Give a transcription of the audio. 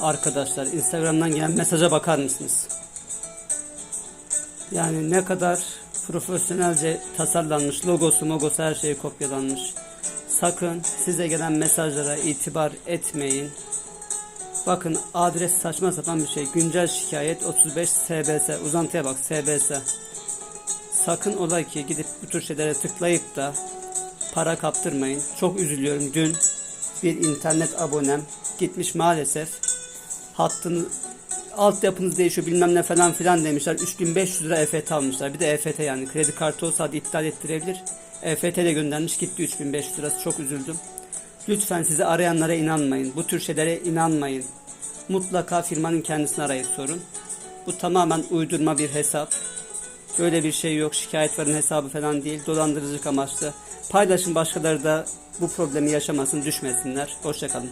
Arkadaşlar Instagram'dan gelen mesaja bakar mısınız? Yani ne kadar profesyonelce tasarlanmış, logosu, mogosu her şeyi kopyalanmış. Sakın size gelen mesajlara itibar etmeyin. Bakın adres saçma sapan bir şey. Güncel şikayet 35 SBS. Uzantıya bak SBS. Sakın ola ki gidip bu tür şeylere tıklayıp da para kaptırmayın. Çok üzülüyorum. Dün bir internet abonem gitmiş maalesef hattını altyapınız değişiyor bilmem ne falan filan demişler. 3500 lira EFT almışlar. Bir de EFT yani kredi kartı olsa hadi iptal ettirebilir. EFT de göndermiş gitti 3500 lirası. Çok üzüldüm. Lütfen sizi arayanlara inanmayın. Bu tür şeylere inanmayın. Mutlaka firmanın kendisini arayıp sorun. Bu tamamen uydurma bir hesap. Böyle bir şey yok. Şikayet verin hesabı falan değil. Dolandırıcılık amaçlı. Paylaşın başkaları da bu problemi yaşamasın, düşmesinler. Hoşçakalın.